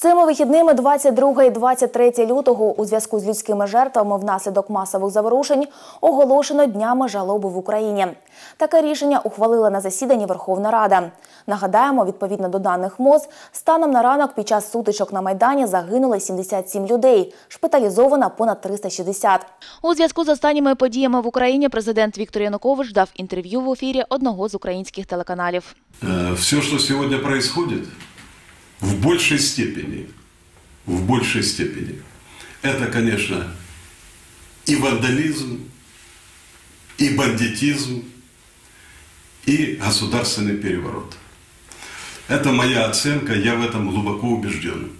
Цими вихідними 22 і 23 лютого у зв'язку з людськими жертвами внаслідок масових заворушень оголошено днями жалоби в Україні. Таке рішення ухвалила на засіданні Верховна Рада. Нагадаємо, відповідно до даних МОЗ, станом на ранок під час сутичок на Майдані загинули 77 людей, шпиталізовано понад 360. У зв'язку з останніми подіями в Україні президент Віктор Янукович дав інтерв'ю в ефірі одного з українських телеканалів. Э, Все, что сегодня происходит, в большей степени, в большей степени, это, конечно, и вандализм, и бандитизм, и государственный переворот. Это моя оценка, я в этом глубоко убежден.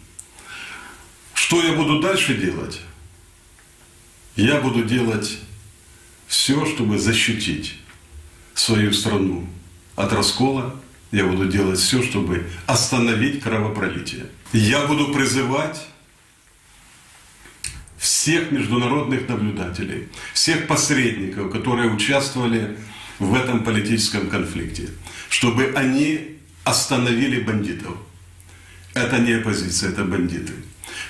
Что я буду дальше делать? Я буду делать все, чтобы защитить свою страну от раскола. Я буду делать все, чтобы остановить кровопролитие. Я буду призывать всех международных наблюдателей, всех посредников, которые участвовали в этом политическом конфликте, чтобы они остановили бандитов. Это не оппозиция, это бандиты.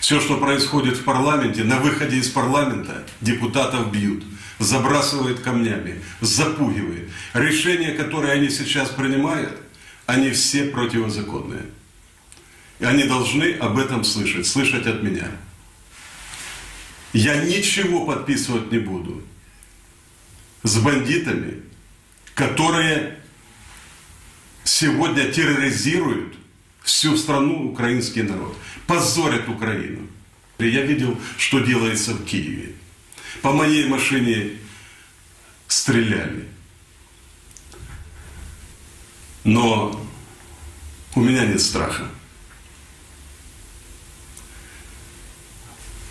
Все, что происходит в парламенте, на выходе из парламента депутатов бьют, забрасывают камнями, запугивают. Решения, которые они сейчас принимают, они все противозаконные. И они должны об этом слышать, слышать от меня. Я ничего подписывать не буду с бандитами, которые сегодня терроризируют всю страну, украинский народ, позорят Украину. Я видел, что делается в Киеве. По моей машине стреляли. Но у меня нет страха.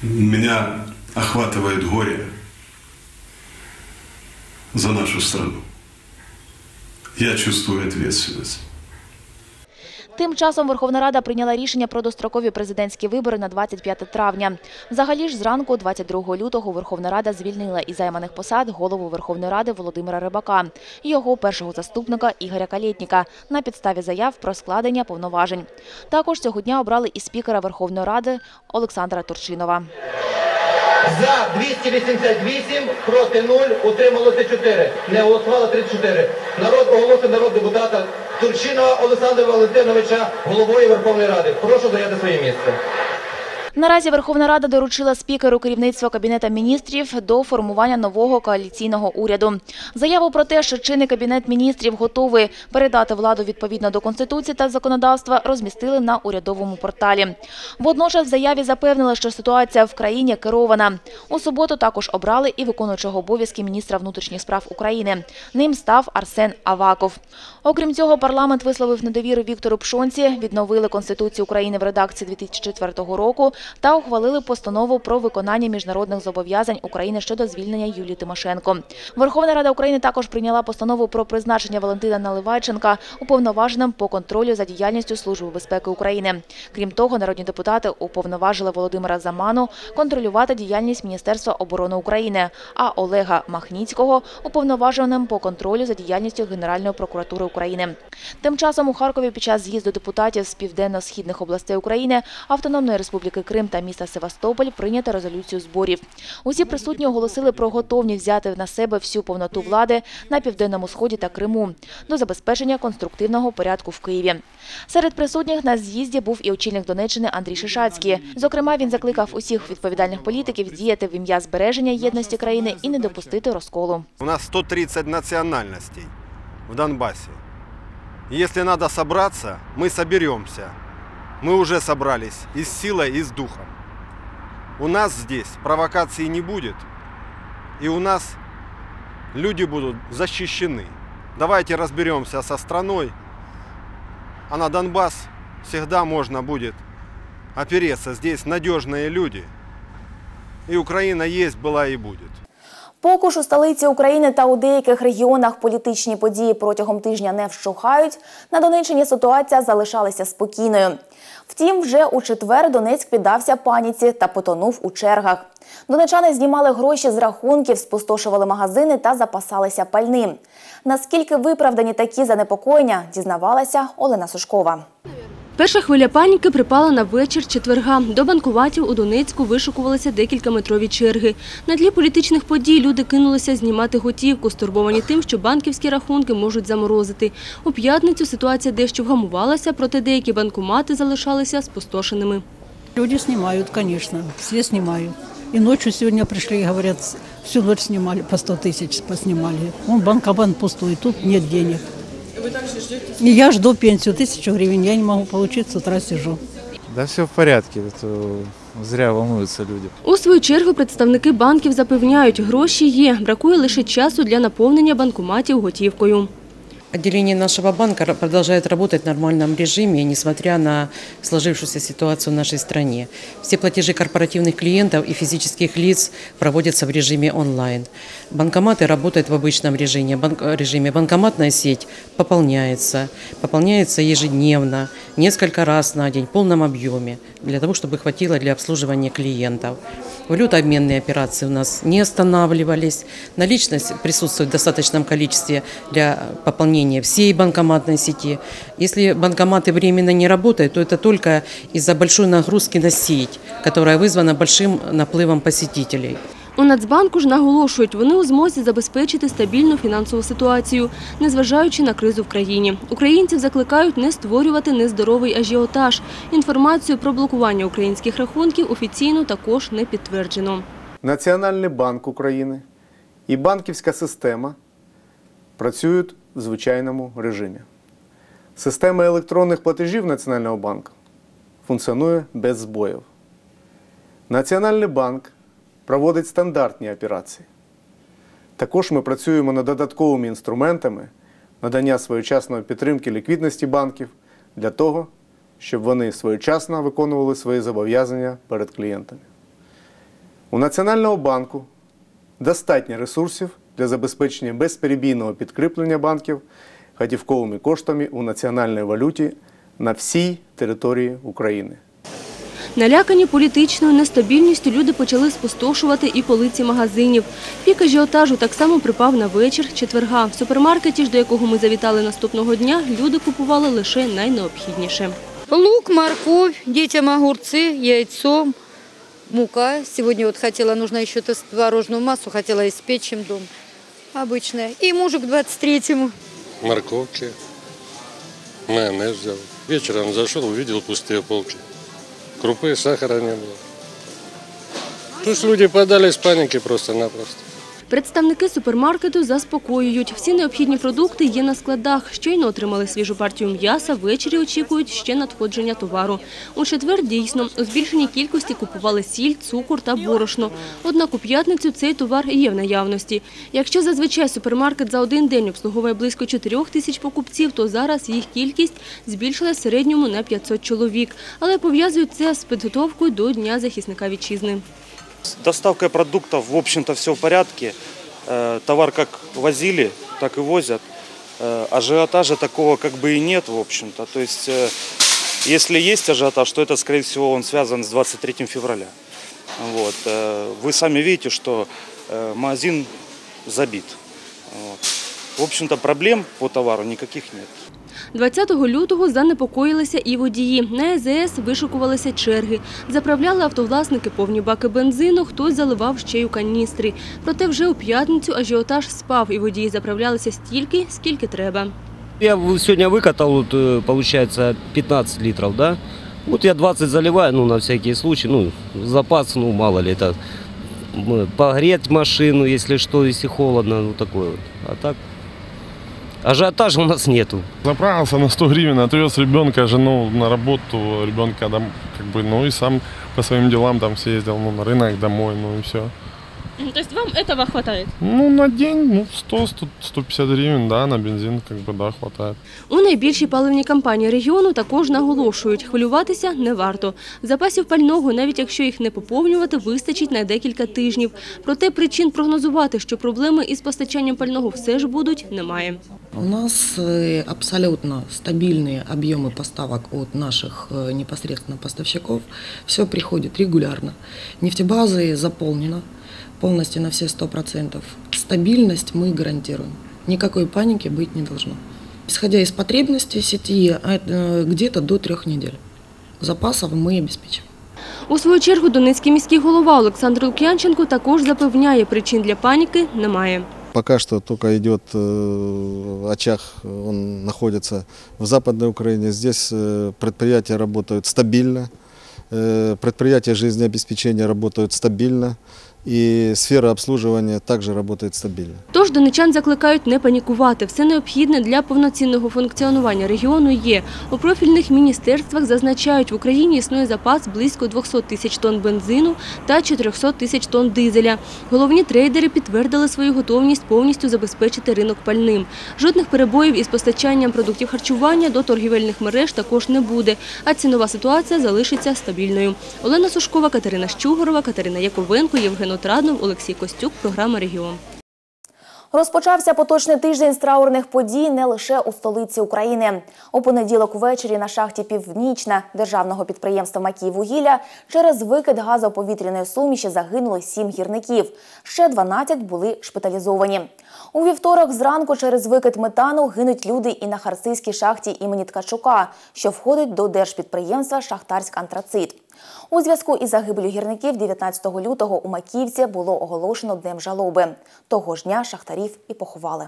Меня охватывает горе за нашу страну. Я чувствую ответственность. Тим часом Верховна Рада прийняла рішення про дострокові президентські вибори на 25 травня. Взагалі ж зранку, 22 лютого, Верховна Рада звільнила із займаних посад голову Верховної Ради Володимира Рибака його першого заступника Ігоря Калєтніка на підставі заяв про складення повноважень. Також цього дня обрали і спікера Верховної Ради Олександра Турчинова. За 288, проти 0, утрималося 4. Не голосувало 34. Народ оголосив народ депутата Турчинова Олександра Валентиновича головою Верховної Ради. Прошу зайняти своє місце. Наразі Верховна Рада доручила спікеру керівництва Кабінета міністрів до формування нового коаліційного уряду. Заяву про те, що чинний Кабінет міністрів готовий передати владу відповідно до Конституції та законодавства, розмістили на урядовому порталі. Водночас в заяві запевнили, що ситуація в країні керована. У суботу також обрали і виконуючого обов'язки міністра внутрішніх справ України. Ним став Арсен Аваков. Окрім цього, парламент висловив недовіру Віктору Пшонці, відновили Конституцію України в редакції 2004 року та ухвалили постанову про виконання міжнародних зобов'язань України щодо звільнення Юлії Тимошенко. Верховна Рада України також прийняла постанову про призначення Валентина Наливайченка уповноваженим по контролю за діяльністю Служби безпеки України. Крім того, народні депутати уповноважили Володимира Заману контролювати діяльність Міністерства оборони України, а Олега Махніцького уповноваженим по контролю за діяльністю Генеральної прокуратури України. Тим часом у Харкові під час з'їзду депутатів з південно-східних областей України, Автономної Республіки Крим та міста Севастополь прийнято резолюцію зборів. Усі присутні оголосили про готовність взяти на себе всю повноту влади на південному сході та Криму до забезпечення конструктивного порядку в Києві. Серед присутніх на з'їзді був і очільник Донеччини Андрій Шишацький. Зокрема, він закликав усіх відповідальних політиків діяти в ім'я збереження єдності країни і не допустити розколу. У нас 130 национальностей в. И Если надо собраться, мы соберемся. Мы уже собрались и с силой, и с духом. У нас здесь провокаций не будет. И у нас люди будут защищены. Давайте разберемся со страной. А на Донбасс всегда можно будет опереться. Здесь надежные люди. И Украина есть, была и будет. Поки ж у столиці України та у деяких регіонах політичні події протягом тижня не вщухають, на Донеччині ситуація залишалася спокійною. Втім, вже у четвер Донецьк піддався паніці та потонув у чергах. Донечани знімали гроші з рахунків, спустошували магазини та запасалися пальним. Наскільки виправдані такі занепокоєння, дізнавалася Олена Сушкова. Перша хвиля паніки припала на вечір четверга. До банкоматів у Донецьку вишукувалися декілька метрові черги. На тлі політичних подій люди кинулися знімати готівку, стурбовані тим, що банківські рахунки можуть заморозити. У п'ятницю ситуація дещо вгамувалася, проте деякі банкомати залишалися спустошеними. Люди снимают, конечно, все снимают. И ночью сегодня пришли и говорят, с- всю ночь снимали, по 100 тысяч поснимали. Вон банкомат пустой, тут нет денег. Вы также ждете? И я жду пенсию, тысячу гривен, я не могу получить, с утра сижу. Да все в порядке, это зря волнуются люди. У свою чергу представники банків запевняють, гроші є, бракує лише часу для наповнення банкоматів готівкою. Отделение нашего банка продолжает работать в нормальном режиме, несмотря на сложившуюся ситуацию в нашей стране. Все платежи корпоративных клиентов и физических лиц проводятся в режиме онлайн. Банкоматы работают в обычном режиме. Банк- режиме. Банкоматная сеть пополняется, пополняется ежедневно, несколько раз на день, в полном объеме, для того, чтобы хватило для обслуживания клиентов. Валютообменные операции у нас не останавливались. Наличность присутствует в достаточном количестве для пополнения всей банкоматной сети. Если банкоматы временно не работают, то это только из-за большой нагрузки на сеть, которая вызвана большим наплывом посетителей. У Нацбанку ж наголошують, вони у змозі забезпечити стабільну фінансову ситуацію, незважаючи на кризу в країні. Українців закликають не створювати нездоровий ажіотаж. Інформацію про блокування українських рахунків офіційно також не підтверджено. Національний банк України і банківська система працюють в звичайному режимі. Система електронних платежів Національного банку функціонує без збоїв. Національний банк проводить стандартні операції. Також ми працюємо над додатковими інструментами надання своєчасної підтримки ліквідності банків для того, щоб вони своєчасно виконували свої зобов'язання перед клієнтами. У Національного банку достатньо ресурсів для забезпечення безперебійного підкріплення банків готівковими коштами у національній валюті на всій території України. Налякані політичною нестабільністю люди почали спустошувати і полиці магазинів. Пік ажіотажу так само припав на вечір четверга. В супермаркеті ж, до якого ми завітали наступного дня, люди купували лише найнеобхідніше. Лук, морковь, детям огурцы, яйцо, мука. Сегодня вот хотела, нужно еще тест творожную массу, хотела испечь им дом. Обычная. И мужу к 23-му. морковки, майонез взял. Вечером зашел, увидел пустые полки. Крупы, сахара не было. То есть люди подались панике просто-напросто. Представники супермаркету заспокоюють. Всі необхідні продукти є на складах. Щойно отримали свіжу партію м'яса, ввечері очікують ще надходження товару. У четвер дійсно у збільшеній кількості купували сіль, цукор та борошно. Однак у п'ятницю цей товар є в наявності. Якщо зазвичай супермаркет за один день обслуговує близько 4 тисяч покупців, то зараз їх кількість збільшилась в середньому на 500 чоловік. Але пов'язують це з підготовкою до Дня захисника вітчизни. С доставкой продуктов, в общем-то, все в порядке. Э, Товар как возили, так и возят. Э, Ажиотажа такого как бы и нет, в общем-то. То есть, э, если есть ажиотаж, то это, скорее всего, он связан с 23 февраля. Вот. Вы сами видите, что магазин забит. Вот. В общем-то, проблем по товару никаких нет. 20 лютого занепокоїлися і водії. На ЕЗС вишукувалися черги. Заправляли автовласники повні баки бензину, хтось заливав ще й у каністри. Проте вже у п'ятницю ажіотаж спав, і водії заправлялися стільки, скільки треба. Я в- сегодня выкатал, вот, э, получается, 15 литров, да? Вот я 20 заливаю, ну, на всякий случай, ну, запас, ну, мало ли, это м, погреть машину, если что, если холодно, ну, такое вот. А так, ажиотажа у нас нету. Заправился на 100 гривен, отвез ребенка, жену на работу, ребенка дом, как бы, ну и сам по своим делам там съездил, ну, на рынок домой, ну и все. То есть вам этого хватает? Ну, на день, ну, 100, 100 150 гривен, да, на бензин, как бы, да, хватает. У найбільшій паливній компанії регіону також наголошують, хвилюватися не варто. Запасів пального, навіть якщо їх не поповнювати, вистачить на декілька тижнів. Проте причин прогнозувати, що проблеми із постачанням пального все ж будуть, немає. У нас э, абсолютно стабильные объемы поставок от наших э, непосредственно поставщиков. Все приходит регулярно. Нефтебазы заполнено полностью на все 100%. Стабильность мы гарантируем. Никакой паники быть не должно. Исходя из потребностей сети, а, э, где-то до трех недель запасов мы обеспечим. У свою чергу Донецький міський голова Олександр Лук'янченко також запевняє, причин для паніки немає. Пока что только идет э, очаг, он находится в Западной Украине. Здесь э, предприятия работают стабильно, э, предприятия жизнеобеспечения работают стабильно, и сфера обслуживания также работает стабильно. Тож донечан закликають не панікувати. Все необхідне для повноцінного функціонування регіону є. У профільних міністерствах зазначають, в Україні існує запас близько 200 тисяч тонн бензину та 400 тисяч тонн дизеля. Головні трейдери підтвердили свою готовність повністю забезпечити ринок пальним. Жодних перебоїв із постачанням продуктів харчування до торгівельних мереж також не буде, а цінова ситуація залишиться стабільною. Олена Сушкова, Катерина Щугорова, Катерина Яковенко, Євген Отраднов, Олексій Костюк. Програма «Регіон». Розпочався поточний тиждень з траурних подій не лише у столиці України. У понеділок увечері на шахті Північна державного підприємства «Макіїввугілля» через викид газоповітряної суміші загинули сім гірників. Ще 12 були шпиталізовані. У вівторок зранку через викид метану гинуть люди і на харцизькій шахті імені Ткачука, що входить до держпідприємства «Шахтарськ Антрацит». У зв'язку із загибелью гірників 19 лютого у Маківці було оголошено днем жалоби. Того ж дня шахтарів і поховали.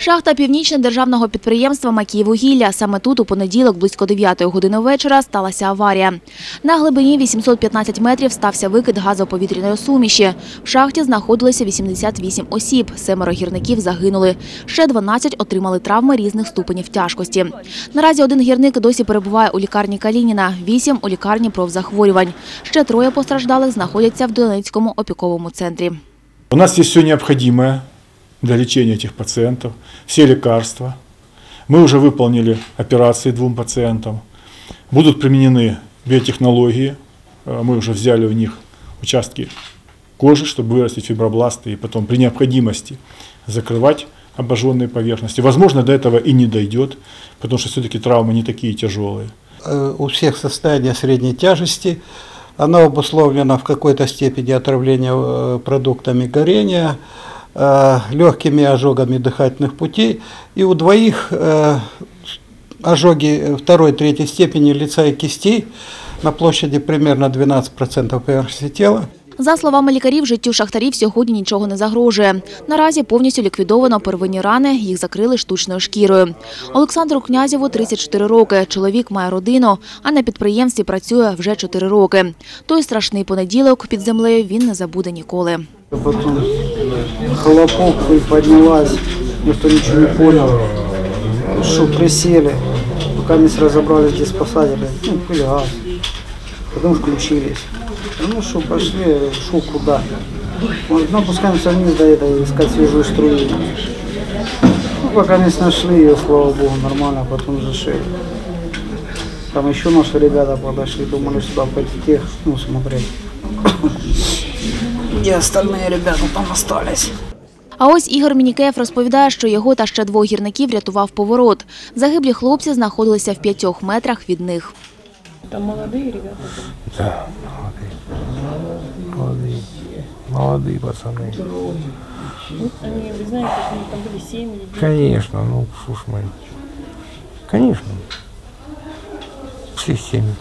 Шахта Північне державного підприємства «Макіїввугілля». Саме тут у понеділок близько 9 години вечора сталася аварія. На глибині 815 метрів стався викид газоповітряної суміші. В шахті знаходилося 88 осіб, семеро гірників загинули. Ще 12 отримали травми різних ступенів тяжкості. Наразі один гірник досі перебуває у лікарні Калініна, вісім – у лікарні профзахворювань. Ще троє постраждалих знаходяться в Донецькому опіковому центрі. У нас есть все необходимое для лечения этих пациентов, все лекарства. Мы уже выполнили операции двум пациентам. Будут применены биотехнологии. Э, Мы уже взяли у них участки кожи, чтобы вырастить фибробласты и потом при необходимости закрывать обожженные поверхности. Возможно, до этого и не дойдет, потому что все-таки травмы не такие тяжелые. Э, у всех состояние средней тяжести. Оно обусловлено в какой-то степени отравления э, продуктами горения, легкими ожогами дыхательных путей. И у двоих э, ожоги второй, третьей степени лица и кистей на площади примерно 12% поверхности тела. За словами лікарів, життю шахтарів сьогодні нічого не загрожує. Наразі повністю ліквідовано первинні рани, їх закрили штучною шкірою. Олександру Князєву 34 роки. Чоловік має родину, а на підприємстві працює вже 4 роки. Той страшний понеділок під землею він не забуде ніколи. Потом хлопок и поднялась, никто ничего не понял, что присели, пока не разобрались, где спасатели, ну, пыли газ, потом включились. Ну что, пошли, шел куда? Вот, ну, опускаемся вниз до этого, искать свежую струю. Ну, пока не нашли ее, слава богу, нормально, потом зашили. Там еще наши ребята подошли, думали сюда пойти тех, ну, смотреть. Где остальные ребята там остались? А ось Ігор Мінікеєв розповідає, що його та ще двох гірників рятував поворот. Загиблі хлопці знаходилися в п'ятьох метрах від них. Там молодые ребята. Да, молодые. Молодые. Молодые пацаны. Они, вы знаете, они там были семьи. Конечно, ну, ж мы. Конечно. Все семьи.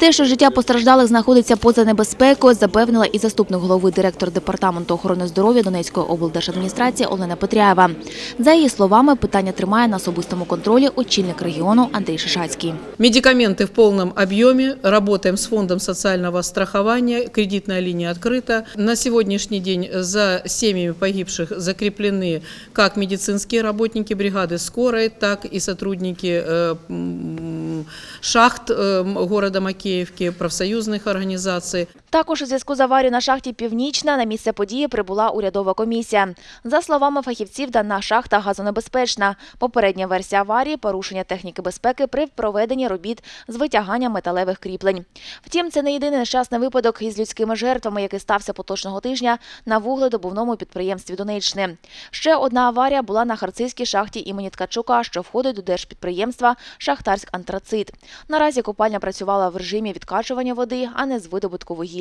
Те, що життя постраждалих знаходиться поза небезпекою, запевнила і заступник голови директор департаменту охорони здоров'я Донецької облдержадміністрації Олена Петряєва. За її словами, питання тримає на особистому контролі очільник регіону Андрій Шишацький. Медикаменты в полном объеме. Работаем с фондом социального страхования. Кредитная линия открыта. На сегодняшний день за семьями погибших закреплены как медицинские работники бригады скорой, так и сотрудники э, м, шахт э, города Макеевки, профсоюзных организаций. Також у зв'язку з аварією на шахті Північна на місце події прибула урядова комісія. За словами фахівців, дана шахта газонебезпечна. Попередня версія аварії – порушення техніки безпеки при проведенні робіт з витягання металевих кріплень. Втім, це не єдиний нещасний випадок із людськими жертвами, який стався поточного тижня на вугледобувному підприємстві Донеччини. Ще одна аварія була на харцизькій шахті імені Ткачука, що входить до держпідприємства «Шахтарськ Антрацит». Наразі копальня працювала в режимі відкачування води, а не з видобутку вугілля.